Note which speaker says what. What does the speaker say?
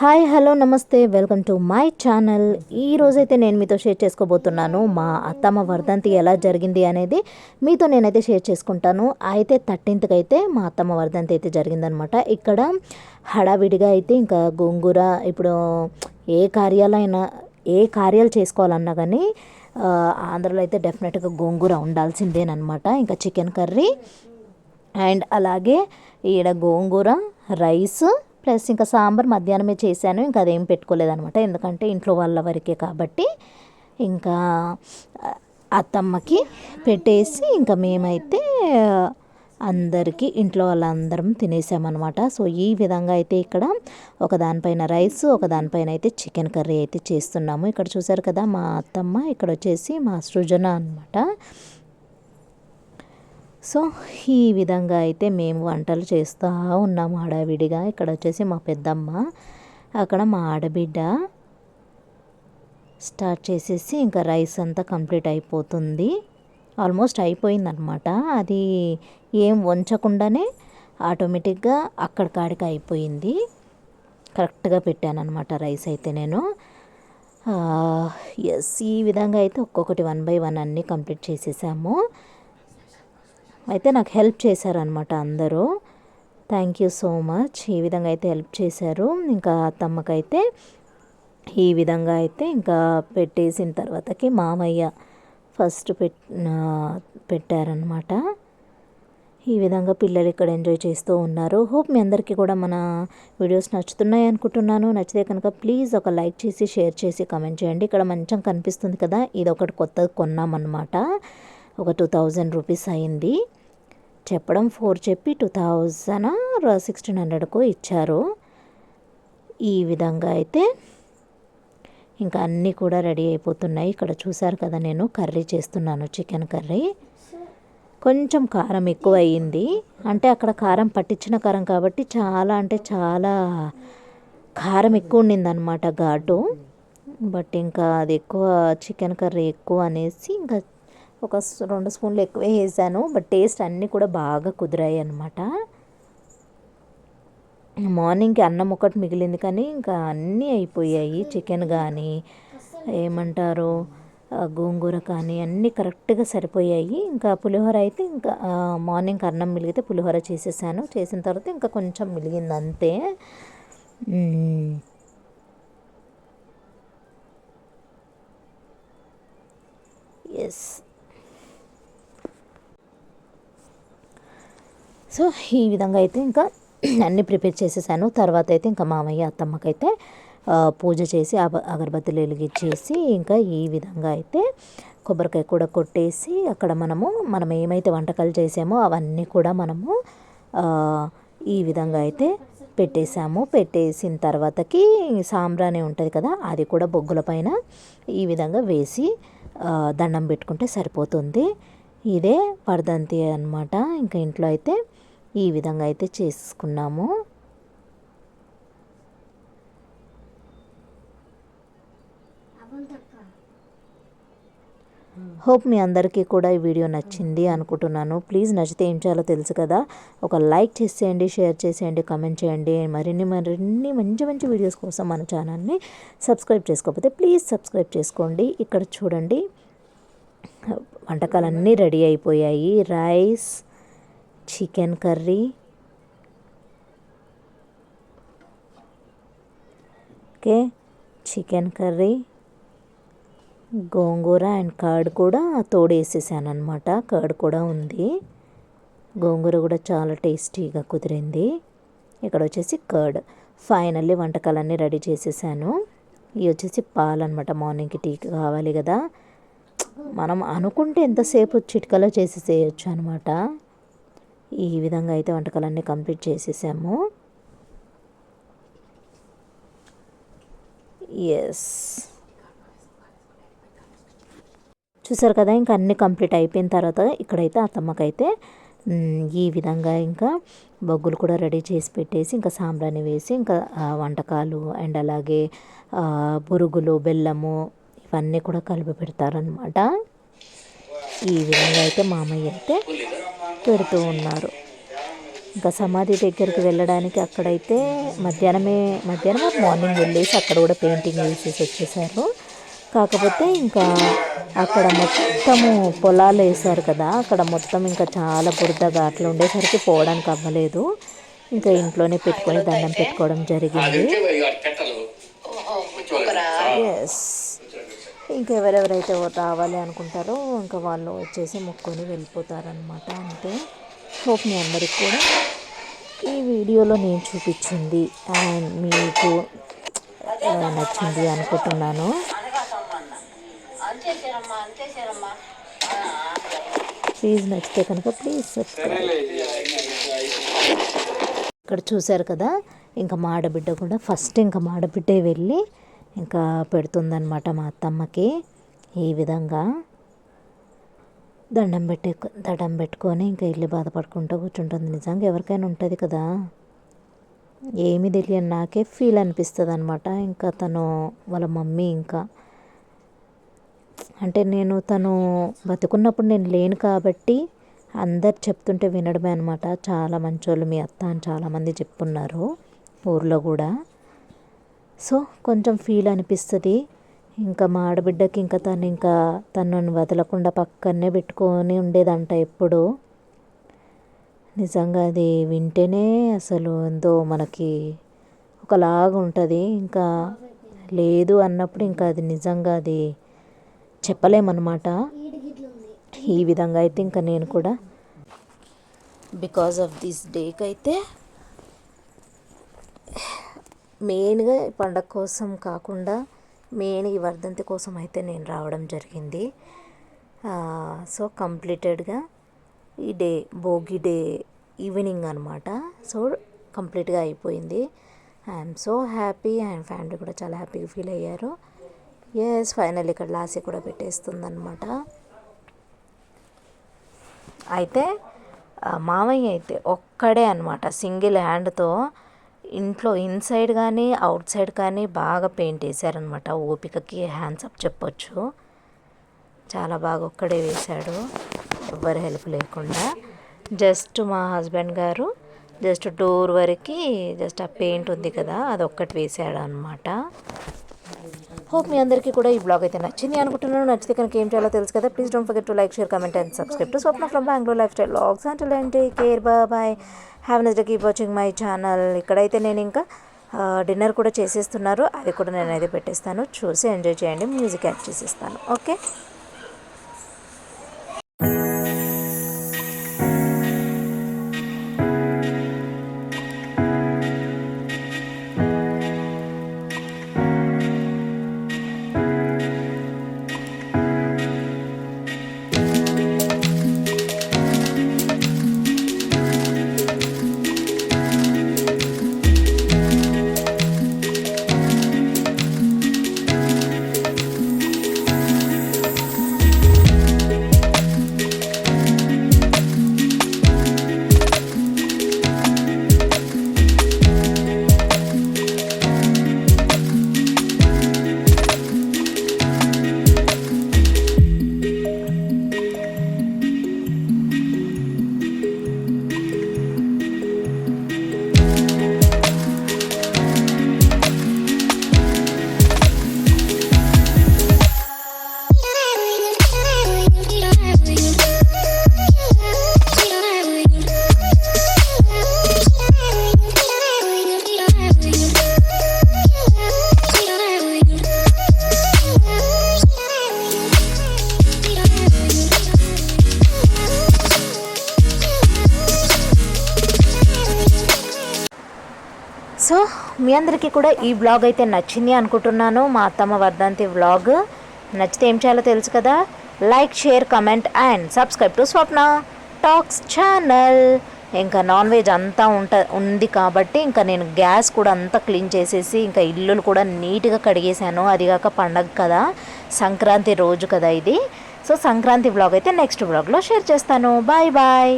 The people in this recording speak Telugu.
Speaker 1: హాయ్ హలో నమస్తే వెల్కమ్ టు మై ఛానల్. ఈ రోజైతే నేను మీతో షేర్ చేసుకోబోతున్నాను మా అత్తమ్మ వర్ధంతి ఎలా జరిగింది అనేది. మీతో నేనైతే షేర్ చేసుకుంటాను. అయితే థర్టీన్త్కి అయితే మా అత్తమ్మ వర్ధంతి అయితే జరిగిందనమాట. ఇక్కడ హడావిడిగా అయితే ఇంకా గోంగూర ఇప్పుడు ఏ కార్యాలైనా ఏ కార్యాలు చేసుకోవాలన్నా కానీ ఆంధ్రలో అయితే డెఫినెట్గా గోంగూర ఉండాల్సిందేనమాట ఇంకా చికెన్ కర్రీ అండ్ అలాగే ఈడ గోంగూర రైస్ ప్లస్ ఇంకా సాంబార్ మధ్యాహ్నమే చేశాను. ఇంకా అదేం పెట్టుకోలేదనమాట ఎందుకంటే ఇంట్లో వాళ్ళ వరకే కాబట్టి ఇంకా అత్తమ్మకి పెట్టేసి ఇంకా మేమైతే అందరికీ ఇంట్లో వాళ్ళందరం తినేసామన్నమాట. సో ఈ విధంగా అయితే ఇక్కడ ఒక దానిపైన రైస్ ఒక దానిపైన అయితే చికెన్ కర్రీ అయితే చేస్తున్నాము. ఇక్కడ చూసారు కదా మా అత్తమ్మ ఇక్కడ వచ్చేసి మా సృజన అనమాట సో ఈ విధంగా అయితే మేము వంటలు చేస్తూ ఉన్నాము హడావిడిగా. ఇక్కడ వచ్చేసి మా పెద్దమ్మ అక్కడ మా ఆడబిడ్డ. స్టార్ట్ చేసేసి ఇంకా రైస్ అంతా కంప్లీట్ అయిపోతుంది. ఆల్మోస్ట్ అయిపోయిందనమాట అది ఏం వంచకుండానే ఆటోమేటిక్గా అక్కడికాడికి అయిపోయింది. కరెక్ట్గా పెట్టాను అనమాట రైస్ అయితే నేను. ఎస్ ఈ విధంగా అయితే ఒక్కొక్కటి వన్ బై వన్ అన్నీ కంప్లీట్ చేసేసాము. అయితే నాకు హెల్ప్ చేశారనమాట అందరూ. థ్యాంక్ యూ సో మచ్ ఈ విధంగా అయితే హెల్ప్ చేశారు. ఇంకా అత్తమ్మకైతే ఈ విధంగా అయితే ఇంకా పెట్టేసిన తర్వాతకి మామయ్య ఫస్ట్ పెట్ పెట్టారనమాట ఈ విధంగా పిల్లలు ఇక్కడ ఎంజాయ్ చేస్తూ ఉన్నారు. హోప్ మీ అందరికీ కూడా మన వీడియోస్ నచ్చుతున్నాయి అనుకుంటున్నాను. నచ్చితే కనుక ప్లీజ్ ఒక లైక్ చేసి షేర్ చేసి కమెంట్ చేయండి. ఇక్కడ మంచం కనిపిస్తుంది కదా ఇది ఒకటి కొత్తది కొన్నామన్నమాట. ఒక టూ థౌజండ్ రూపీస్ అయింది. చెప్పడం ఫోర్ చెప్పి టూ థౌజండ్ సిక్స్టీన్ హండ్రెడ్కు ఇచ్చారు. ఈ విధంగా అయితే ఇంకా అన్నీ కూడా రెడీ అయిపోతున్నాయి. ఇక్కడ చూసారు కదా నేను కర్రీ చేస్తున్నాను చికెన్ కర్రీ. కొంచెం కారం ఎక్కువ అయ్యింది అంటే అక్కడ కారం పట్టించిన కారం కాబట్టి చాలా అంటే చాలా కారం ఎక్కువ ఉండిందనమాట ఘాటు. బట్ ఇంకా అది ఎక్కువ చికెన్ కర్రీ ఎక్కువ అనేసి ఇంకా ఒక రెండు స్పూన్లు ఎక్కువ వేసాను బట్ టేస్ట్ అన్నీ కూడా బాగా కుదిరాయి అనమాట మార్నింగ్కి అన్నం ఒకటి మిగిలింది కానీ ఇంకా అన్నీ అయిపోయాయి. చికెన్ కానీ ఏమంటారు గోంగూర కానీ అన్నీ కరెక్ట్గా సరిపోయాయి. ఇంకా పులిహోర అయితే ఇంకా మార్నింగ్ అన్నం మిలిగితే పులిహోర చేసేసాను. చేసిన తర్వాత ఇంకా కొంచెం మిలిగింది అంతే. ఎస్ సో ఈ విధంగా అయితే ఇంకా అన్నీ ప్రిపేర్ చేసేసాను. తర్వాత అయితే ఇంకా మామయ్య అత్తమ్మకైతే పూజ చేసి అగ అగరబత్తులు వెలిగించేసి ఇంకా ఈ విధంగా అయితే కొబ్బరికాయ కూడా కొట్టేసి అక్కడ మనము మనం ఏమైతే వంటకాలు చేసామో అవన్నీ కూడా మనము ఈ విధంగా అయితే పెట్టేసాము. పెట్టేసిన తర్వాతకి సాంబ్రాణి ఉంటుంది కదా అది కూడా బొగ్గుల పైన ఈ విధంగా వేసి దండం పెట్టుకుంటే సరిపోతుంది. ఇదే వర్ధంతి అన్నమాట. ఇంకా ఇంట్లో అయితే ఈ విధంగా అయితే చేసుకున్నాము. హోప్ మీ అందరికీ కూడా ఈ వీడియో నచ్చింది అనుకుంటున్నాను. ప్లీజ్ నచ్చితే ఏం చేయాలో తెలుసు కదా. ఒక లైక్ చేసేయండి షేర్ చేసేయండి కమెంట్ చేయండి. మరిన్ని మరిన్ని మంచి మంచి వీడియోస్ కోసం మన ఛానల్ని సబ్స్క్రైబ్ చేసుకోకపోతే ప్లీజ్ సబ్స్క్రైబ్ చేసుకోండి. ఇక్కడ చూడండి వంటకాలన్నీ రెడీ అయిపోయాయి. Rice chicken curry. Okay chicken curry. Gongura and curd కూడా తోడేసేసాను అనమాట కర్డ్ కూడా ఉంది. గోంగూర కూడా చాలా టేస్టీగా కుదిరింది. ఇక్కడ వచ్చేసి కర్డ్ ఫైనల్లీ వంటకాలన్నీ రెడీ చేసేసాను. ఇవి వచ్చేసి పాలు అనమాట మార్నింగ్కి టీ కావాలి కదా. మనం అనుకుంటే ఎంతసేపు చిటికలో చేసేసేయచ్చు అనమాట ఈ విధంగా అయితే వంటకాలన్నీ కంప్లీట్ చేసేసాము. ఎస్ చూసారు కదా ఇంకా అన్నీ కంప్లీట్ అయిపోయిన తర్వాత ఇక్కడైతే అత్తమ్మకైతే ఈ విధంగా ఇంకా బొగ్గులు కూడా రెడీ చేసి పెట్టేసి ఇంకా సాంబ్రాన్ని వేసి ఇంకా వంటకాలు అండ్ అలాగే బురుగులు బెల్లము ఇవన్నీ కూడా కలిపి పెడతారనమాట ఈ విధంగా అయితే మామయ్య అయితే పెడుతూ ఉన్నారు. ఇంకా సమాధి దగ్గరికి వెళ్ళడానికి అక్కడైతే మధ్యాహ్నమే మధ్యాహ్నం మార్నింగ్ వెళ్ళేసి అక్కడ కూడా పెయింటింగ్ వేసేసి వచ్చేసారు. కాకపోతే ఇంకా అక్కడ మొత్తము పొలాలు వేసారు కదా అక్కడ మొత్తం ఇంకా చాలా బురదగా అట్లా ఉండేసరికి పోవడానికి అవ్వలేదు. ఇంకా ఇంట్లోనే పెట్టుకొని దండం పెట్టుకోవడం జరిగింది. ఎస్ ఇంకా ఎవరెవరైతే రావాలి అనుకుంటారో ఇంకా వాళ్ళు వచ్చేసి మొక్కొని వెళ్ళిపోతారనమాట అంతే. హోప్ మీ అందరికి కూడా ఈ వీడియోలో నేను చూపించింది అండ్ మీకు నచ్చింది అనుకుంటున్నాను. ప్లీజ్ నచ్చితే కనుక ప్లీజ్ ఇక్కడ చూశారు కదా ఇంకా మా ఆడబిడ్డ కూడా ఫస్ట్ ఇంకా మా ఆడబిడ్డే వెళ్ళి ఇంకా పెడుతుందన్నమాట మా అత్తమ్మకి. ఈ విధంగా దండం పెట్టి దండం పెట్టుకొని ఇంకా ఇల్లు బాధపడుకుంటూ కూర్చుంటుంది నిజంగా. ఎవరికైనా ఉంటుంది కదా. ఏమీ తెలియని నాకే ఫీల్ అనిపిస్తుంది అనమాట ఇంకా తను వాళ్ళ మమ్మీ ఇంకా. అంటే నేను తను బతుకున్నప్పుడు నేను లేను కాబట్టి అందరు చెప్తుంటే వినడమే అనమాట చాలా మంచోళ్ళు మీ అత్త అని చాలామంది చెప్పున్నారు ఊర్లో కూడా. సో కొంచెం ఫీల్ అనిపిస్తుంది. ఇంకా మా ఆడబిడ్డకి ఇంకా తను ఇంకా తనను వదలకుండా పక్కనే పెట్టుకొని ఉండేదంట ఎప్పుడు. నిజంగా అది వింటేనే అసలు ఎంతో మనకి ఒకలాగా ఉంటుంది. ఇంకా లేదు అన్నప్పుడు ఇంకా అది నిజంగా అది చెప్పలేమన్నమాట. ఈ విధంగా అయితే ఇంకా నేను కూడా బికాజ్ ఆఫ్ దిస్ డేకి అయితే మెయిన్గా ఈ పండగ కోసం కాకుండా మెయిన్ ఈ వర్ధంతి కోసం అయితే నేను రావడం జరిగింది. సో కంప్లీటెడ్గా ఈ డే భోగి డే ఈవినింగ్ అనమాట సో కంప్లీట్గా అయిపోయింది. I'm so happy and family కూడా చాలా హ్యాపీగా ఫీల్ అయ్యారు. ఎస్ ఫైనల్ ఇక్కడ లాసీ కూడా పెట్టేస్తుందనమాట అయితే మామయ్య అయితే ఒక్కడే అనమాట సింగిల్ హ్యాండ్తో ఇంట్లో ఇన్సైడ్ కానీ అవుట్ సైడ్ కానీ బాగా పెయింట్ వేశారనమాట ఓపికకి హ్యాండ్స్ అప్ చెప్పొచ్చు. చాలా బాగా ఒక్కడే వేశాడు ఎవరి హెల్ప్ లేకుండా. జస్ట్ మా హస్బెండ్ గారు జస్ట్ డోర్ వరకు జస్ట్ ఆ పెయింట్ ఉంది కదా అది ఒక్కటి వేసాడు అనమాట హోప్ మీ అందరికీ కూడా ఈ బ్లాగ్ అయితే నచ్చింది అనుకుంటున్నాను. నచ్చితే కనుక ఏం చేయాలో తెలుసు కదా please don't forget to like share comment and subscribe to Swapna from Bengaluru lifestyle vlogs and అంటే care bye have nice day keep watching my channel ఇక్కడైతే నేను ఇంకా డిన్నర్ కూడా చేసేస్తున్నారు. అది కూడా నేనైతే పెట్టేస్తాను. చూసి ఎంజాయ్ చేయండి మ్యూజిక్ యాడ్ చేసేస్తాను. ఓకే సో మీ అందరికీ కూడా ఈ వ్లాగ్ అయితే నచ్చింది అనుకుంటున్నాను. మా అత్తమ్మ వర్ధంతి వ్లాగ్ నచ్చితే ఏం చేయాలో తెలుసు కదా? Like share comment and subscribe to Swapna talks channel ఇంకా నాన్ వెజ్ అంతా ఉంట ఉంది కాబట్టి ఇంకా నేను గ్యాస్ కూడా అంతా క్లీన్ చేసేసి ఇంకా ఇల్లులు కూడా నీట్గా కడిగేశాను. అది కాక పండగ కదా సంక్రాంతి రోజు కదా ఇది. సో సంక్రాంతి వ్లాగ్ అయితే నెక్స్ట్ వ్లాగ్లో షేర్ చేస్తాను. Bye bye